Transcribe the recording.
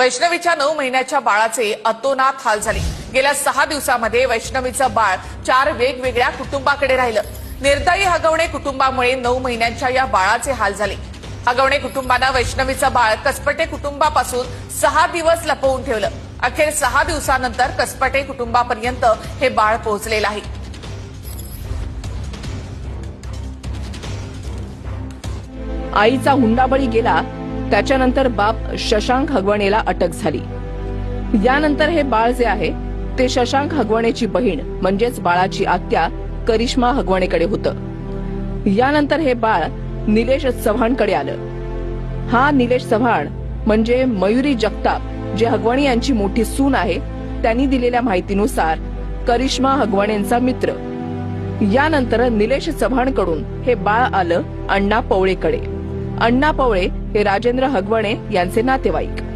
वैष्णवीच्या नऊ महिन्याच्या बाळाचे अतोनात हाल झाले. गेल्या सहा दिवसामध्ये वैष्णवीचं बाळ चार वेगवेगळ्या कुटुंबाकडे राहिलं. निर्दयी हगवणे कुटुंबामुळे नऊ महिन्यांच्या या बाळाचे हाल झाले. हगवणे कुटुंबानं वैष्णवीचं बाळ कसपटे कुटुंबापासून सहा दिवस लपवून ठेवलं. अखेर सहा दिवसानंतर कसपटे कुटुंबापर्यंत हे बाळ पोहोचलेलं आहे. आईचा हुंडाबळी गेला त्याच्यानंतर बाप शशांक हगवणेला अटक झाली. यानंतर हे बाळ जे आहे ते शशांक हगवणेची बहीण म्हणजेच बाळाची आत्या करिश्मा हगवणेकडे होतं. यानंतर हे बाळ निलेश चव्हाणकडे आलं. हा निलेश चव्हाण म्हणजे मयुरी जगताप जे हगवणे यांची मोठी सून आहे त्यांनी दिलेल्या माहितीनुसार करिश्मा हगवणेंचा मित्र. यानंतर निलेश चव्हाणकडून हे बाळ आलं अण्णा पवळेकडे. अण्णा पवळे हे राजेंद्र हगवणे यांचे नातेवाईक.